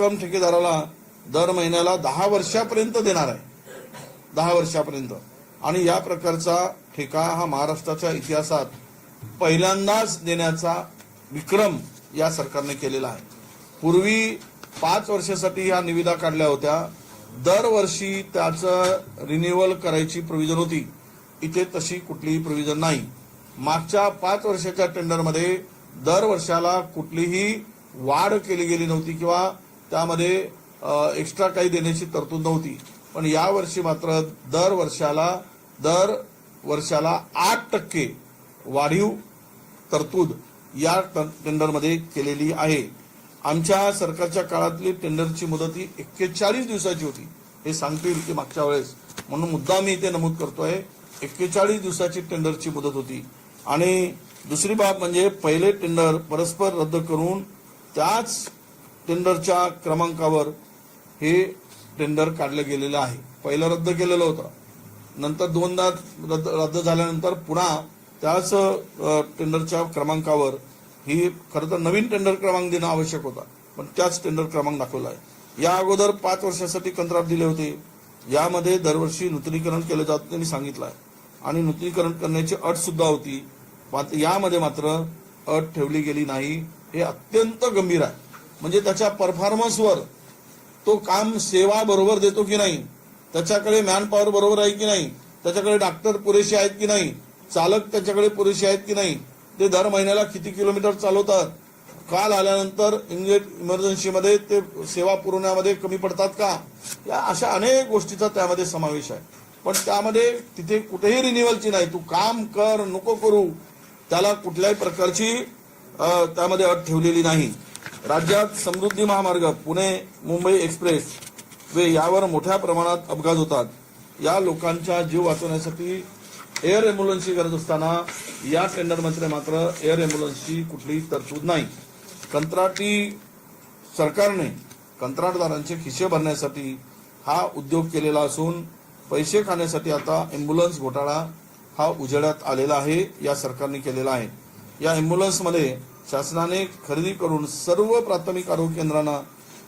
रक्कम ठेकेदाराला दर महिन्याला दहा वर्षापर्यंत देणार आहे. दहा वर्षापर्यंत. आणि या प्रकारचा ठेका हा महाराष्ट्राच्या इतिहासात पहिल्यांदाच देण्याचा विक्रम या सरकारने केलेला आहे. पूर्वी पाच वर्षासाठी ह्या निविदा काढल्या होत्या. दरवर्षी त्याचं रिन्युअल करायची प्रोव्हिजन होती. इथे तशी कुठलीही प्रोव्हिजन नाही. मागच्या पाच वर्षाच्या टेंडरमध्ये दर वर्षाला कुठलीही वाढ केली गेली नव्हती किंवा त्यामध्ये एक्स्ट्रा काही देण्याची तरतूद नव्हती. पण यावर्षी मात्र दर वर्षाला दर वर्षाला आठ टक्के वाढीव तरतूद या ट- टेंडरमध्ये केलेली आहे. आमच्या सरकारच्या काळातली टेंडरची मुदत ही एक्केचाळीस दिवसाची होती. हे सांगतील की मागच्या वेळेस. म्हणून मुद्दा मी इथे नमूद करतोय. एक्केचाळीस दिवसाची टेंडरची मुदत होती. आणि दुसरी बाब म्हणजे पहिले टेंडर परस्पर रद्द करून त्याच टेंडरच्या क्रमांकावर हे टेंडर काढलं गेलेलं आहे. पहिलं रद्द केलेलं होतं. नंतर दोनदा रद्द रद्द झाल्यानंतर पुन्हा त्याच टेंडरच्या क्रमांकावर ही खरं तर नवीन टेंडर क्रमांक देणं आवश्यक होता. पण त्याच टेंडर क्रमांक दाखवला आहे या अगोदर पाच वर्षासाठी कंत्राट दिले होते. यामध्ये दरवर्षी नूतनीकरण केलं जात त्यांनी सांगितलं आहे आणि नूतनीकरण करण्याची अट सुद्धा होती. मात्र यामध्ये मात्र अट ठेवली गेली नाही. हे अत्यंत गंभीर आहे. म्हणजे त्याच्या परफॉर्मन्सवर तो काम सेवा बरोबर देतो की नाही? त्याच्याकडे मॅनपॉवर बरोबर आहे की नाही? त्याच्याकडे डॉक्टर पुरेसे आहेत की नाही? चालक त्याच्याकडे पुरेसे आहेत की नाही? ते दर महिन्याला किती किलोमीटर चालवतात? काल आल्यानंतर इंग्लिश इमर्जन्सीमध्ये ते सेवा पुरवण्यामध्ये कमी पडतात का? या अशा अनेक गोष्टीचा त्यामध्ये समावेश आहे. पण त्यामध्ये तिथे कुठेही रिन्युअलची नाही. तू काम कर नको करू. त्याला कुठल्याही प्रकारची त्यामध्ये अट ठेवलेली नाही. राज्यात समृद्धी महामार्ग पुणे मुंबई एक्सप्रेस वे यावर मोठ्या प्रमाणात अपघात होतात. या लोकांचा जीव वाचवण्यासाठी एअर एम्ब्युलन्सची गरज असताना या टेंडरमध्ये मात्र एअर एम्ब्युलन्सची कुठलीही तरतूद नाही. कंत्राटी सरकारने कंत्राटदारांचे खिसे भरण्यासाठी हा उद्योग केलेला असून पैसे खाण्यासाठी आता एम्ब्युलन्स घोटाळा हा उजेडात आलेला आहे या सरकारने केलेला आहे. या एम्ब्युलन्समध्ये शासनाने खरेदी करून सर्व प्राथमिक आरोग्य केंद्रांना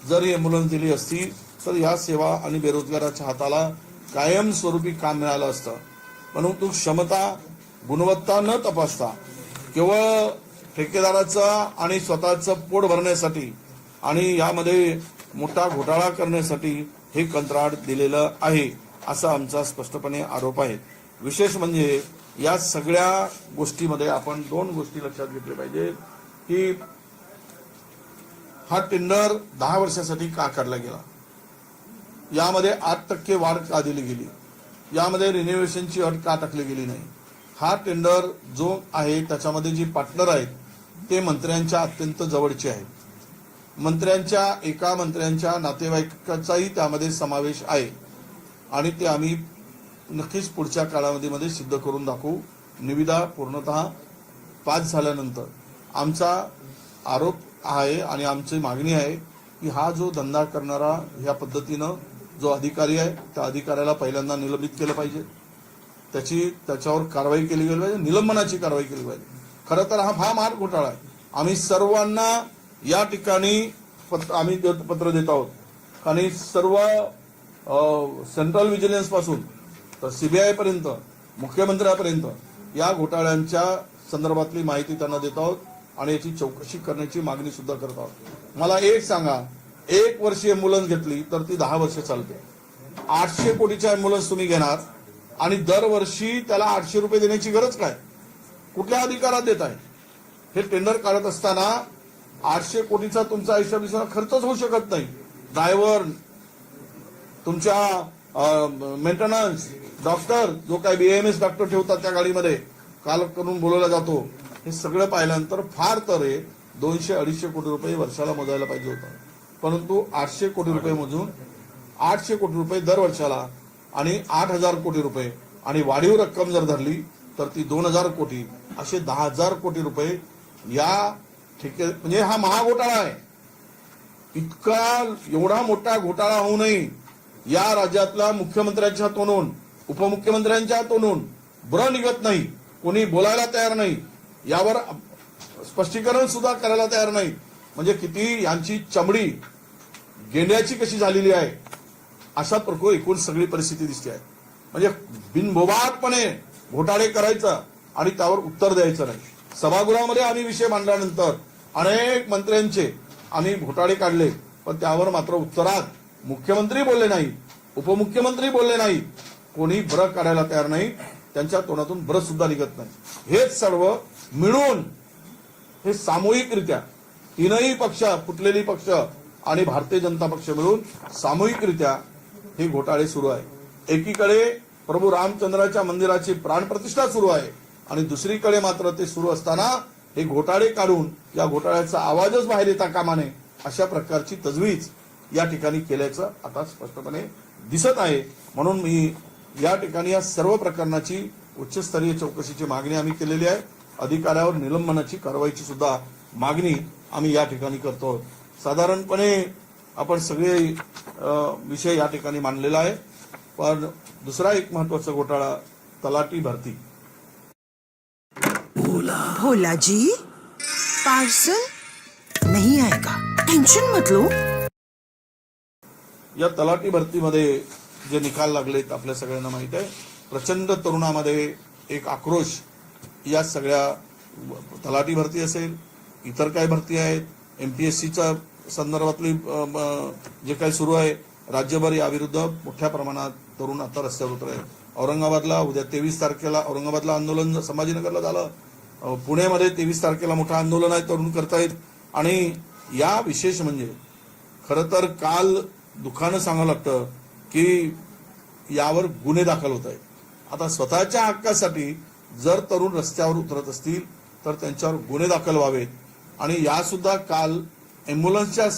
जर ही अँब्युलन्स दिली असती तर या सेवा आणि बेरोजगाराच्या हाताला कायमस्वरूपी काम मिळालं असतं. परंतु क्षमता गुणवत्ता न तपासता केवळ ठेकेदाराचा आणि स्वतःचं पोट भरण्यासाठी आणि यामध्ये मोठा घोटाळा करण्यासाठी हे कंत्राट दिलेलं आहे असा आमचा स्पष्टपणे आरोप आहे. विशेष म्हणजे या सगळ्या गोष्टीमध्ये आपण दोन गोष्टी लक्षात घेतल्या पाहिजे की हा टेंडर दहा वर्षासाठी का काढला गेला? यामध्ये आठ टक्के वाढ का दिली गेली? यामध्ये रिन्युएशनची अट का टाकली गेली नाही? हा टेंडर जो आहे त्याच्यामध्ये जी पार्टनर आहेत ते मंत्र्यांच्या अत्यंत जवळचे आहेत. मंत्र्यांच्या एका मंत्र्यांच्या नातेवाईकाचाही त्यामध्ये समावेश आहे. आणि ते आम्ही नक्कीच पुढच्या कालावधीमध्ये सिद्ध करून दाखवू. निविदा पूर्णतः पास झाल्यानंतर. आमचा आरोप आहे आणि आमची मागणी आहे की हा जो धंदा करणारा ह्या पद्धतीनं जो अधिकारी आहे त्या अधिकाऱ्याला पहिल्यांदा निलंबित केलं पाहिजे. त्याची त्याच्यावर कारवाई केली गेली पाहिजे निलंबनाची कारवाई केली पाहिजे. खरं तर हा फार महाग घोटाळा आहे. आम्ही सर्वांना या ठिकाणी पत्र आम्ही देत- पत्र देत आहोत. आणि सर्व सेंट्रल व्हिजिलन्सपासून तर सीबीआय पर्यंत मुख्यमंत्र्यापर्यंत या घोटाळ्यांच्या संदर्भातली माहिती त्यांना देत आहोत. आणि याची चौकशी करण्याची मागणी सुद्धा करत आहोत. मला एक सांगा एक वर्षी एम्ब्युलन्स घेतली तर ती दहा वर्ष चालते. आठशे कोटीच्या एम्ब्युलन्स तुम्ही घेणार आणि दरवर्षी त्याला आठशे रुपये देण्याची गरज काय? कुठल्या अधिकारात देत आहे? हे टेंडर काढत असताना आठशे कोटीचा तुमचा आयुष्याभिषेक खर्चच होऊ शकत नाही. ड्रायव्हर तुमच्या मेंटेनन्स डॉक्टर जो काय बीएमएस डॉक्टर ठेवतात त्या गाडीमध्ये काल करून बोलवला जातो. हे सगळं पाहिल्यानंतर फार तर दोनशे अडीचशे कोटी रुपये वर्षाला मोजायला पाहिजे होतं. परंतु आठशे कोटी रुपये मोजून आठशे कोटी रुपये दर वर्षाला आणि आठ हजार कोटी रुपये आणि वाढीव रक्कम जर धरली तर ती दोन हजार कोटी असे दहा हजार कोटी रुपये या ठेके म्हणजे हा महाघोटाळा आहे. इतका एवढा मोठा घोटाळा होऊ नये. या राज्यातल्या मुख्यमंत्र्यांच्या तोंडून उपमुख्यमंत्र्यांच्या तोंडून ब्र निघत नाही. कोणी बोलायला तयार नाही. यावर स्पष्टीकरण सुद्धा करायला तयार नाही म्हणजे किती यांची चमडी गेंड्याची कशी झालेली आहे अशा प्रकारे एकूण सगळी परिस्थिती दिसते आहे. म्हणजे बिनबोबाटपणे घोटाळे करायचं आणि त्यावर उत्तर द्यायचं नाही. सभागृहामध्ये आम्ही विषय मांडल्यानंतर अनेक मंत्र्यांचे आम्ही घोटाळे काढले पण त्यावर मात्र उत्तरात मुख्यमंत्री बोलले नाही उपमुख्यमंत्री बोलले नाही. कोणी ब्र काढायला तयार नाही त्यांच्या तोंडातून ब्र सुद्धा निघत नाही. हेच सर्व मिळून हे सामूहिकरित्या तीनही पक्ष फुटलेली पक्ष आणि भारतीय जनता पक्ष मिळून सामूहिकरित्या हे घोटाळे सुरू आहे. एकीकडे प्रभू रामचंद्राच्या मंदिराची प्राणप्रतिष्ठा सुरू आहे आणि दुसरीकडे मात्र ते सुरू असताना हे घोटाळे काढून या घोटाळ्याचा आवाजच बाहेर येता कामा नये अशा प्रकारची तजवीज या ठिकाणी केल्याचं आता स्पष्टपणे दिसत आहे. म्हणून मी या ठिकाणी या सर्व प्रकरणाची उच्चस्तरीय चौकशीची मागणी आम्ही केलेली आहे. अधिकाऱ्यावर निलंबनाची कारवाईची सुद्धा मागणी आम्ही या ठिकाणी करतो साधारणपणे आपण सगळे विषय या ठिकाणी मांडलेला आहे. पण दुसरा एक महत्त्वाचा घोटाळा तलाठी भरती. भोला. जी पार्सल नहीं आएगा टेंशन मत लो या तलाठी भरतीमध्ये जे निकाल लागलेत आपल्या सगळ्यांना माहीत आहे. प्रचंड तरुणामध्ये एक आक्रोश या सगळ्या तलाठी भरती असेल इतर काय भरती आहेत एम पी संदर्भातली सीच्या संदर्भातली जे काही सुरू आहे राज्यभर याविरुद्ध मोठ्या प्रमाणात तरुण आता रस्त्यावर उतर आहे औरंगाबादला उद्या तेवीस तारखेला औरंगाबादला आंदोलन संभाजीनगरला झालं पुण्यामध्ये तेवीस तारखेला मोठं आंदोलन आहे तरुण करतायत. आणि या विशेष म्हणजे खरं तर काल दुःखानं सांगावं लागतं की यावर गुन्हे दाखल होत आहेत. आता स्वतःच्या हक्कासाठी जर तरुण रस्त्यावर उतरत असतील तर त्यांच्यावर गुन्हे दाखल व्हावेत. आणि यासुद्धा काल ॲम्ब्युलन्सच्या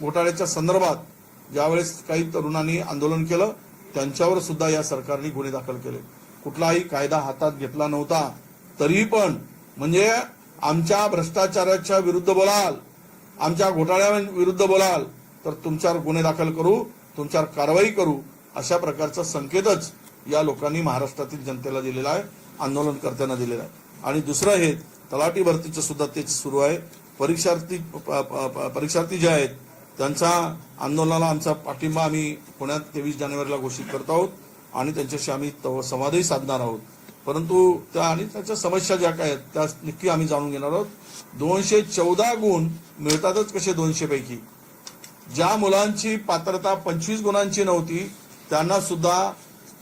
घोटाळ्याच्या संदर्भात ज्यावेळेस काही तरुणांनी आंदोलन केलं त्यांच्यावर सुद्धा या सरकारने गुन्हे दाखल केले. कुठलाही कायदा हातात घेतला नव्हता. तरी पण म्हणजे आमच्या भ्रष्टाचाराच्या विरुद्ध बोलाल आमच्या घोटाळ्या विरुद्ध बोलाल तर तुमच्यावर गुन्हे दाखल करू तुमच्यावर कारवाई करू अशा प्रकारचा संकेतच या लोकांनी महाराष्ट्रातील जनतेला दिलेला आहे. आंदोलनकर्त्यांना दिलेला आहे. आणि दुसरं हे तलाठी भरतीचं सुद्धा तेच सुरू आहे. परीक्षार्थी प- प- प- परीक्षार्थी जे आहेत त्यांचा आंदोलनाला आमचा पाठिंबा आम्ही पुण्यात तेवीस जानेवारीला घोषित करत आहोत आणि त्यांच्याशी आम्ही संवादही साधणार आहोत. परंतु त्या आणि त्याच्या समस्या ज्या काय आहेत त्या नक्की आम्ही जाणून घेणार आहोत. दोनशे चौदा गुण मिळतातच कसे दोनशे पैकी? ज्या मुलांची पात्रता पंचवीस गुणांची नव्हती त्यांना सुद्धा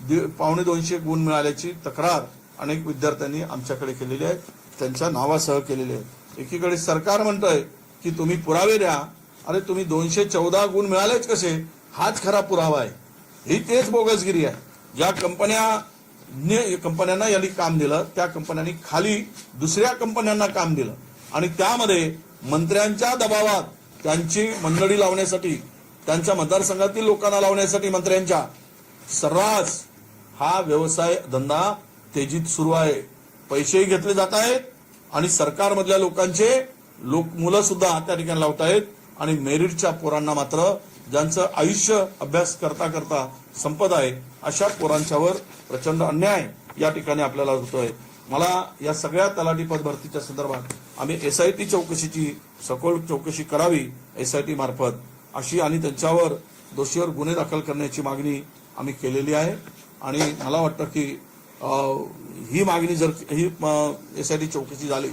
दि- पावणे दोनशे गुण मिळाल्याची तक्रार अनेक विद्यार्थ्यांनी आमच्याकडे केलेले आहेत. त्यांच्या नावासह केलेले आहेत. एकीकडे सरकार म्हणतंय की तुम्ही पुरावे द्या. अरे तुम्ही दोनशे चौदा गुण मिळालेच कसे? हाच खरा पुरावा आहे. ही तेच बोगसगिरी आहे. ज्या कंपन्या कंपन्यांना यांनी काम दिलं त्या कंपन्यांनी खाली दुसऱ्या कंपन्यांना काम दिलं. आणि त्यामध्ये मंत्र्यांच्या दबावात त्यांची मंडळी लावण्यासाठी त्यांच्या मतदारसंघातील लोकांना लावण्यासाठी मंत्र्यांच्या सर्रास हा व्यवसाय धंदा तेजीत सुरू आहे. पैसेही घेतले जात आहेत आणि सरकारमधल्या लोकांचे लोक मुलं सुद्धा त्या ठिकाणी लावत आहेत. आणि मेरिटच्या पोरांना मात्र ज्यांचं आयुष्य अभ्यास करता करता संपत आहे अशा पोरांच्यावर प्रचंड अन्याय या ठिकाणी आपल्याला होतोय. मला या सगळ्या तलाठी पद भरतीच्या संदर्भात आम्ही एसआयटी चौकशीची सखोल चौकशी करावी एसआयटी मार्फत अशी आणि त्यांच्यावर दोषीवर गुन्हे दाखल करण्याची मागणी आम्ही केलेली आहे. आणि मला वाटतं की ही मागणी जर ही एसआयटी चौकशी झाली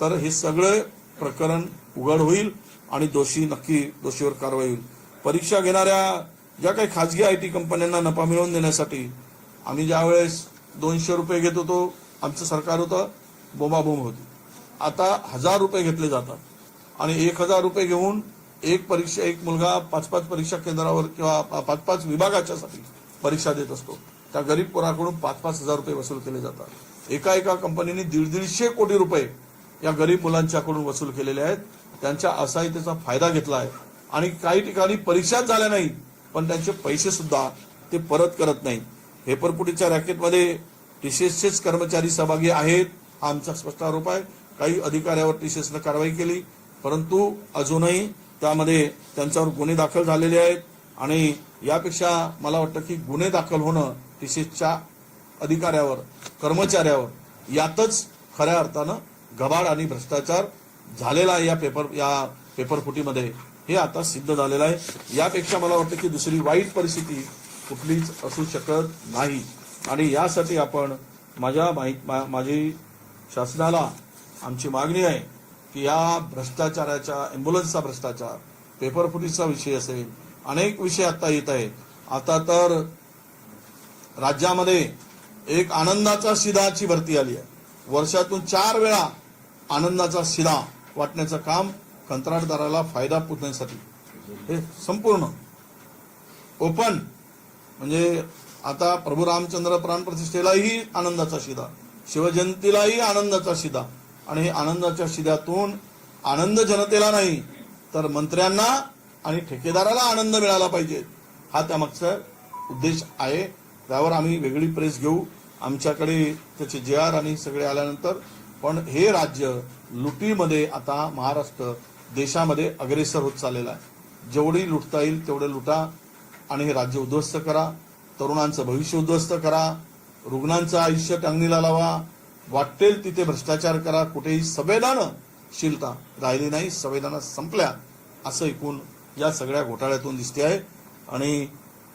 तर हे सगळं प्रकरण उघड होईल आणि दोषी नक्की दोषीवर कारवाई होईल. परीक्षा घेणाऱ्या ज्या काही खाजगी आय टी कंपन्यांना नफा मिळवून देण्यासाठी आम्ही ज्यावेळेस दोनशे रुपये घेत होतो आमचं सरकार होतं बोंबाबोंब होती. आता हजार रुपये घेतले जातात आणि एक हजार रुपये घेऊन एक परीक्षा एक मुलगा पाच पाच परीक्षा केंद्रावर किंवा पाच पाच विभागाच्यासाठी परीक्षा देत असतो. त्या गरीब कोणाकडून पाच पाच हजार रुपये वसूल केले जातात. एका एका कंपनीने दीड दीडशे कोटी रुपये या गरीब मुलांच्याकडून वसूल केलेले आहेत. त्यांच्या असहायतेचा फायदा घेतला आहे. आणि काही ठिकाणी परीक्षाच झाल्या नाही पण त्यांचे पैसे सुद्धा ते परत करत नाही हेपरपुटीच्या रॅकेटमध्ये टीसीएसचेच कर्मचारी सहभागी आहेत हा आमचा स्पष्ट आरोप आहे. काही अधिकाऱ्यावर टीसीएसनं कारवाई केली परंतु अजूनही त्यामध्ये त्यांच्यावर गुन्हे दाखल झालेले आहेत. आणि यापेक्षा मला वाटतं की गुन्हे दाखल होणं टीसीएसच्या अधिकाऱ्यावर कर्मचाऱ्यावर यातच खऱ्या अर्थानं गबाड आणि भ्रष्टाचार झालेला आहे या पेपर या पेपरफुटीमध्ये. हे आता सिद्ध झालेलं आहे. यापेक्षा मला वाटतं की दुसरी वाईट परिस्थिती कुठलीच असू शकत नाही. आणि यासाठी आपण माझ्या माहीत मा- माझी शासनाला आमची मागणी आहे की या भ्रष्टाचाराच्या ॲम्ब्युलन्सचा भ्रष्टाचार पेपरफुटीचा विषय असेल अनेक विषय आता येत आहे आता तर राज्यामध्ये एक आनंदाचा शिदाची भरती आली आहे. वर्षातून चार वेळा आनंदाचा शिदा वाटण्याचं काम कंत्राटदाराला फायदा पुरण्यासाठी हे संपूर्ण ओपन म्हणजे आता प्रभू रामचंद्र प्राण प्रतिष्ठेलाही आनंदाचा शिदा शिवजयंतीलाही आनंदाचा शिदा. आणि हे आनंदाच्या शिद्यातून आनंद जनतेला नाही तर मंत्र्यांना आणि ठेकेदाराला आनंद मिळाला पाहिजे. हा त्यामागचा उद्देश आहे. त्यावर आम्ही वेगळी प्रेस घेऊ. आमच्याकडे त्याचे जे आर आणि सगळे आल्यानंतर. पण हे राज्य लुटीमध्ये आता महाराष्ट्र देशामध्ये अग्रेसर होत चाललेला आहे. जेवढी लुटता येईल तेवढं लुटा आणि हे राज्य उद्ध्वस्त करा. तरुणांचं भविष्य उद्ध्वस्त करा. रुग्णांचं आयुष्य टांगणीला लावा. वाटेल तिथे भ्रष्टाचार करा. कुठेही संवेदनशीलता राहिली नाही. संवेदना संपल्या असं ऐकून या सगळ्या घोटाळ्यातून दिसते आहे. आणि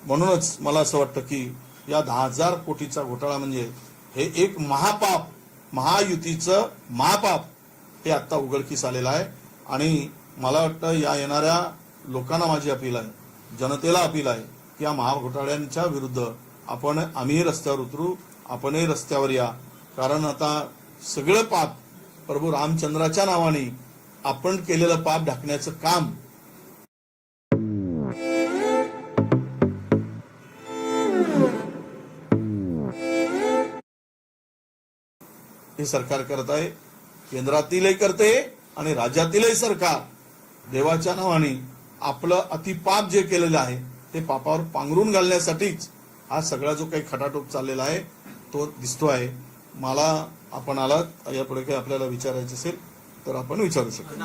म्हणूनच मला असं वाटतं की या दहा हजार कोटीचा घोटाळा म्हणजे हे एक महापाप महायुतीचं महापाप हे आता उघडकीस आलेलं आहे. आणि मला वाटतं या येणाऱ्या लोकांना माझी अपील आहे जनतेला अपील आहे की या महाघोटाळ्यांच्या विरुद्ध आपण आम्ही रस्त्यावर उतरू आपणही रस्त्यावर या. कारण आता सगळं पाप प्रभू रामचंद्राच्या नावाने आपण केलेलं पाप ढाकण्याचं काम हे सरकार करत आहे. केंद्रातीलही करते आणि राज्यातीलही सरकार. देवाच्या नावाने आपलं अतिपाप जे केलेलं आहे ते पापावर पांघरून घालण्यासाठीच हा सगळा जो काही खटाटोप चाललेला आहे तो दिसतो आहे मला आपण आलात यापुढे काही आपल्याला विचारायचं असेल तर आपण विचारू शकतो.